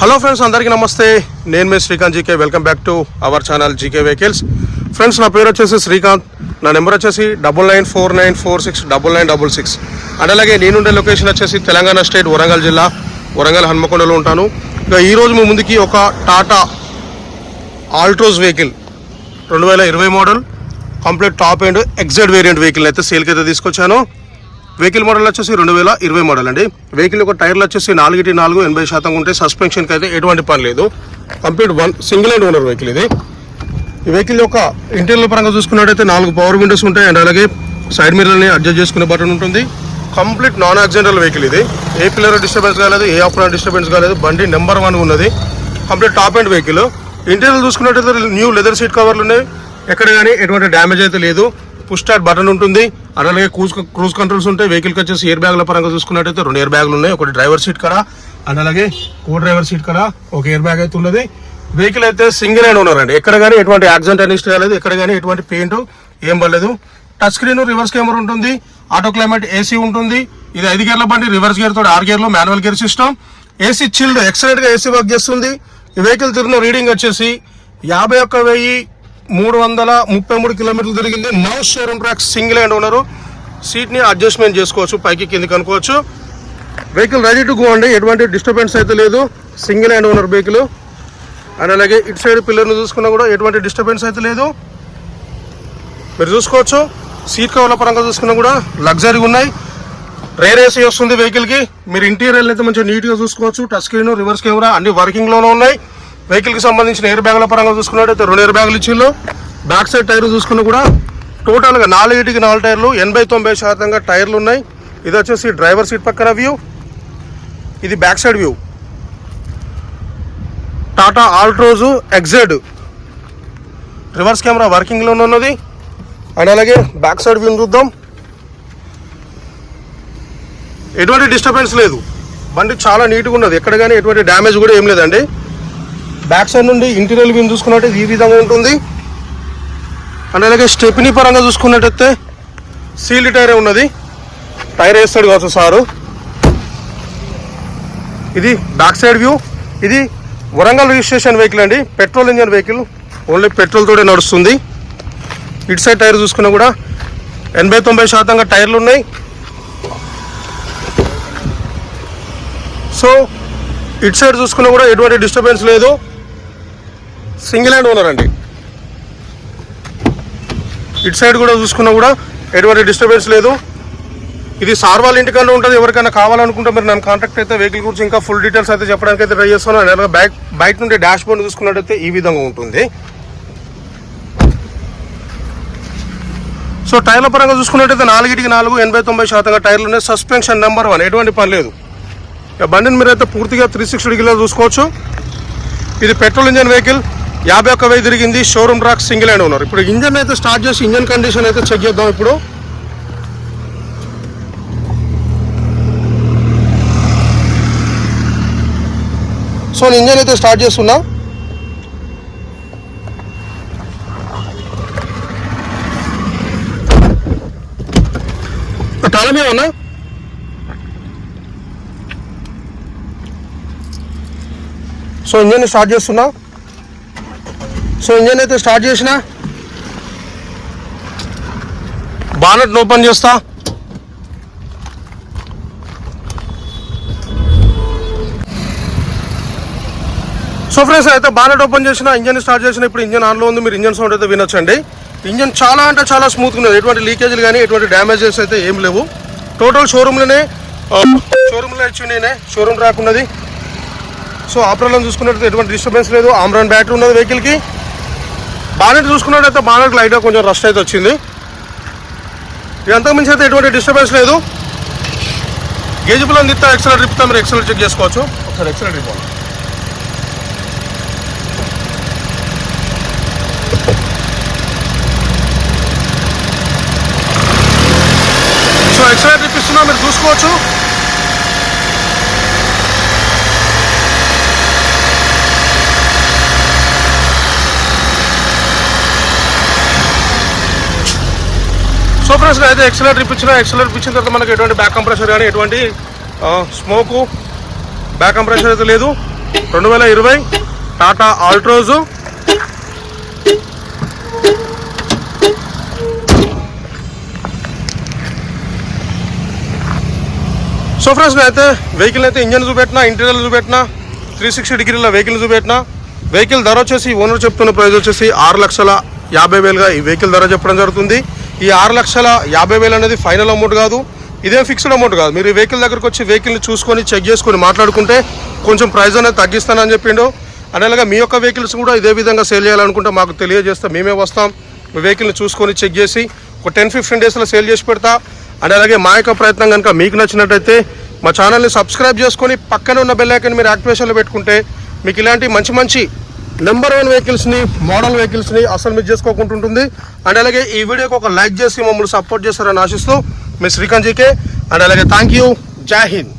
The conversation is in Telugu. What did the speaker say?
హలో ఫ్రెండ్స్ అందరికీ నమస్తే. నేను మీ Srikanth GK. Welcome back to our channel GK vehicles friends నా పేరు వచ్చేసి శ్రీకాంత్. నా నెంబర్ వచ్చేసి double nine four nine four six double nine double six and అలాగే నేనుండే లొకేషన్ వచ్చేసి తెలంగాణ స్టేట్ వరంగల్ జిల్లా వరంగల్ హన్మకొండలో ఉంటాను. ఇక ఈరోజు మీ ముందుకి ఒక టాటా ఆల్ట్రోస్ వెహికల్ రెండు వేల ఇరవై మోడల్ కంప్లీట్ టాప్ అండ్ ఎగ్జైడ్ వేరియంట్ వెహికల్ అయితే సేల్కి అయితే తీసుకొచ్చాను. వెహికల్ మోడల్ వచ్చేసి రెండు వేల ఇరవై మోడల్ అండి. వెహికల్ యొక్క టైర్లు వచ్చేసి నాలుగుటి నాలుగు ఎనభై శాతం ఉంటే సస్పెన్షన్కి అయితే ఎటువంటి పని లేదు. Complete one single and owner vehicle ఇది. ఈ వెహికల్ యొక్క ఇంటీరియర్ పరంగా చూసుకున్నట్టయితే నాలుగు పవర్ విండోస్ ఉంటాయి అండ్ అలాగే సైడ్ మిర్రర్ని అడ్జస్ట్ చేసుకునే బటన్ ఉంటుంది. కంప్లీట్ నాన్ యాక్సిడెంటల్ వెహికల్ ఇది. ఏ పిల్లర్ డిస్టర్బెన్స్ కాలేదు ఏ ఆఫ్టర్ డిస్టర్బెన్స్ కాలేదు బండి నెంబర్ వన్ ఉన్నది. Complete top and vehicle interior చూసుకున్నట్టయితే న్యూ లెదర్ సీట్ కవర్లు ఉన్నాయి. ఎక్కడ కానీ ఎటువంటి డ్యామేజ్ అయితే లేదు. పుష్ స్టార్ట్ బటన్ ఉంటుంది. అలాగే క్రూజ్ క్రూజ్ కంట్రోల్స్ ఉంటాయి. వెహికల్కి వచ్చేసి ఎయిర్ బ్యాగ్ల పరంగా చూసుకున్నట్టయితే రెండు ఎయిర్ బ్యాగ్లు ఉన్నాయి. ఒకటి డ్రైవర్ సీట్ కదా అండ్ అలాగే కో డ్రైవర్ సీట్ కదా ఒక ఎయిర్ బ్యాగ్ అయితే ఉన్నది. వెహికల్ అయితే సింగిల్ హ్యాండ్ ఉన్నారండి ఎక్కడ కానీ ఎటువంటి యాక్సిడెంట్ అని కాలేదు ఎక్కడ కానీ ఎటువంటి పెయింట్ ఏం పడలేదు. టచ్ స్క్రీన్ రివర్స్ కెమెరా ఉంటుంది. ఆటో క్లైమేట్ ఏసీ ఉంటుంది. ఇది ఐదు గేర్ల బండి రివర్స్ గేర్ తోటి ఆరు గేర్లో manual gear system AC chilled ఎక్సలెంట్గా ఏసీ వర్క్ చేస్తుంది. ఈ వెహికల్ తిరిగిన రీడింగ్ వచ్చేసి యాభై ఒక్క వెయ్యి మూడు వందల ముప్పై మూడు కిలోమీటర్లు తిరిగింది. Now showroom track single hand owner. సీట్ని adjustment చేసుకోవచ్చు పైకి కిందకి అనుకోవచ్చు. వెహికల్ రెడీ టు గో అండి. ఎటువంటి డిస్టర్బెన్స్ అయితే లేదు. Single hand owner vehicle and అలాగే ఇటు సైడ్ పిల్లర్ని చూసుకున్నా కూడా ఎటువంటి డిస్టర్బెన్స్ అయితే లేదు. మీరు చూసుకోవచ్చు. సీట్ కవర్ల పరంగా చూసుకున్నా కూడా లగ్జరీ ఉన్నాయి. రేర్ ఏసీ వస్తుంది వెహికల్కి మీరు ఇంటీరియర్ అయితే మంచిగా నీట్గా చూసుకోవచ్చు. టచ్ స్క్రీన్ రివర్స్ కెమెరా అన్ని వర్కింగ్లోనే ఉన్నాయి. వెహికల్కి సంబంధించిన ఎయిర్ బ్యాగ్ల పరంగా చూసుకున్నట్టయితే రెండు ఎయిర్ బ్యాగులు ఇచ్చిళ్ళు బ్యాక్ సైడ్ టైర్ చూసుకున్న కూడా టోటల్గా నాలుగిటికి నాలుగు టైర్లు ఎనభై తొంభై శాతంగా టైర్లు ఉన్నాయి. ఇది వచ్చేసి డ్రైవర్ సీట్ పక్కన వ్యూ ఇది back side view Tata Altroz XZ reverse camera వర్కింగ్లో ఉన్నది. అండ్ అలాగే బ్యాక్ సైడ్ వ్యూ చూద్దాం. ఎటువంటి డిస్టర్బెన్స్ లేదు. బండి చాలా నీట్గా ఉన్నది. ఎక్కడ కానీ ఎటువంటి డ్యామేజ్ కూడా ఏం లేదండి. బ్యాక్ సైడ్ నుండి ఇంటీరియర్ వ్యూ చూసుకున్నట్టయితే ఈ విధంగా ఉంటుంది. అండ్ అలాగే స్టెప్ని పరంగా చూసుకున్నట్టయితే సీల్డ్ టైరే ఉన్నది. టైర్ వేస్తాడు కావచ్చు సారు? ఇది బ్యాక్ సైడ్ వ్యూ. ఇది వరంగల్ రిజిస్ట్రేషన్ వెహికల్ అండి. Petrol engine vehicle. ఓన్లీ పెట్రోల్తోనే నడుస్తుంది. ఇటు సైడ్ టైర్ చూసుకున్నా కూడా ఎనభై తొంభై శాతంగా టైర్లు ఉన్నాయి. సో ఇటు సైడ్ చూసుకున్నా కూడా ఎటువంటి డిస్టర్బెన్స్ లేదు. సింగిల్ హ్యాండ్ ఓనర్ అండి. ఇటు సైడ్ కూడా చూసుకున్నా కూడా ఎటువంటి డిస్టర్బెన్స్ లేదు. ఇది సార్ వాళ్ళ ఇంటికన్నా ఉంటుంది ఎవరికైనా కావాలనుకుంటే మీరు నన్ను కాంటాక్ట్ అయితే వెహికల్ గురించి ఇంకా ఫుల్ డీటెయిల్స్ అయితే చెప్పడానికి అయితే ట్రై చేస్తాను అలాగే బ్యాక్ బయట నుండి డాష్ బోర్డ్ చూసుకున్నట్టయితే ఈ విధంగా ఉంటుంది. సో టైర్ల పరంగా చూసుకున్నట్టయితే నాలుగిటికి నాలుగు ఎనభై తొంభై శాతంగా టైర్లు ఉన్నాయి. సస్పెన్షన్ నెంబర్ వన్ ఎటువంటి పని లేదు. ఇక బండిని మీరైతే పూర్తిగా త్రీ సిక్స్టీ డిగ్రీలో చూసుకోవచ్చు. ఇది పెట్రోల్ ఇంజన్ వెహికల్ యాభై ఒక్క వెయ్యి తిరిగింది. షోరూమ్ ట్రాక్ సింగిల్ హ్యాండ్ ఉన్నారు ఇప్పుడు ఇంజన్ అయితే స్టార్ట్ చేసి ఇంజన్ కండిషన్ అయితే చెక్ చేద్దాం ఇప్పుడు. సో నేను ఇంజన్ అయితే స్టార్ట్ చేస్తున్నా. తాళమే ఉన్నా? సో ఇంజన్ స్టార్ట్ చేస్తున్నా. సో ఇంజన్ అయితే స్టార్ట్ చేసిన. బానట్ ఓపెన్ చేస్తా. సో ఫ్రెండ్స్ అయితే బానట్ ఓపెన్ చేసిన ఇంజన్ స్టార్ట్ చేసిన ఇప్పుడు ఇంజన్ ఆన్లో ఉంది. మీరు ఇంజన్ సౌండ్ అయితే వినొచ్చండి. ఇంజన్ చాలా అంటే చాలా స్మూత్గా ఉన్నది. ఎటువంటి లీకేజ్లు కానీ ఎటువంటి డ్యామేజెస్ అయితే ఏం లేవు. టోటల్ షోరూమ్లోనే షోరూమ్లో ఇచ్చిండే షోరూమ్ రాకున్నది ఉన్నది. సో ఆపరేషన్ చూసుకున్నట్టు ఎటువంటి డిస్టర్బెన్స్ లేదు. ఆమ్రాన్ బ్యాటరీ ఉన్నది వెహికల్కి బానెట్ చూసుకున్నట్టయితే బానెట్ లైట్గా కొంచెం రస్ట్ అయితే వచ్చింది. ఇంతకుమించి అయితే ఎటువంటి డిస్టర్బెన్స్ లేదు. గేజ్ పిల్లలు తిత్తా ఎక్సలెంట్ తిప్పుతా మీరు ఎక్సలెంట్ చెక్ చేసుకోవచ్చు. ఒకసారి ఎక్సలెంట్ ఇవ్వాలి సో ఎక్సలెంట్ ఇప్పిస్తున్నా మీరు చూసుకోవచ్చు. సో ఫ్రెండ్స్ అయితే ఎక్సలెంట్ ఇప్పించిన ఎక్సలర్ ఇప్పించిన తర్వాత మనకి ఎటువంటి బ్యాక్ కంప్రెషర్ కానీ ఎటువంటి స్మోకు బ్యాక్ కంప్రెషర్ అయితే లేదు. రెండు వేల ఇరవై టాటా ఆల్ట్రోజు సో ఫ్రెండ్స్ అయితే వెహికల్ అయితే ఇంజన్ చూపెట్టినా ఇంటీరియర్ చూపెట్టినా త్రీ సిక్స్టీ డిగ్రీల వెహికల్ చూపెట్టినా వెహికల్ ధర వచ్చేసి ఓనర్ చెప్తున్న ప్రైస్ వచ్చేసి ఆరు లక్షల యాభై వేలుగా ఈ వెహికల్ ధర చెప్పడం జరుగుతుంది. ఈ ఆరు లక్షల యాభై వేలు అనేది ఫైనల్ అమౌంట్ కాదు ఇదేం ఫిక్స్డ్ అమౌంట్ కాదు. మీరు ఈ వెహికల్ దగ్గరకు వచ్చి వెహికల్ని చూసుకొని చెక్ చేసుకొని మాట్లాడుకుంటే కొంచెం ప్రైస్ అనేది తగ్గిస్తానని చెప్పిండు. అనేలాగా మీ యొక్క వెహికల్స్ కూడా ఇదే విధంగా సేల్ చేయాలనుకుంటే మాకు తెలియజేస్తే మేమే వస్తాం. మీ వెహికల్ని చూసుకొని చెక్ చేసి ఒక టెన్ ఫిఫ్టీన్ డేస్లో సేల్ చేసి పెడతా. అండ్ అలాగే మా యొక్క ప్రయత్నం కనుక మీకు నచ్చినట్టయితే మా ఛానల్ని సబ్స్క్రైబ్ చేసుకొని పక్కన ఉన్న బెల్ ఐకన్ మీరు యాక్టివేషన్లో పెట్టుకుంటే మీకు ఇలాంటి మంచి మంచి నెంబర్ వన్ వెహికల్స్ని మోడల్ వెహికల్స్ని అసలు మిస్ చేసుకోకుంటుంటుంది. అండ్ అలాగే ఈ వీడియోకి ఒక లైక్ చేసి మమ్మల్ని సపోర్ట్ చేస్తారని ఆశిస్తూ మీ శ్రీకాంత్ జీకే. అండ్ అలాగే థ్యాంక్ యూ. జై హింద్.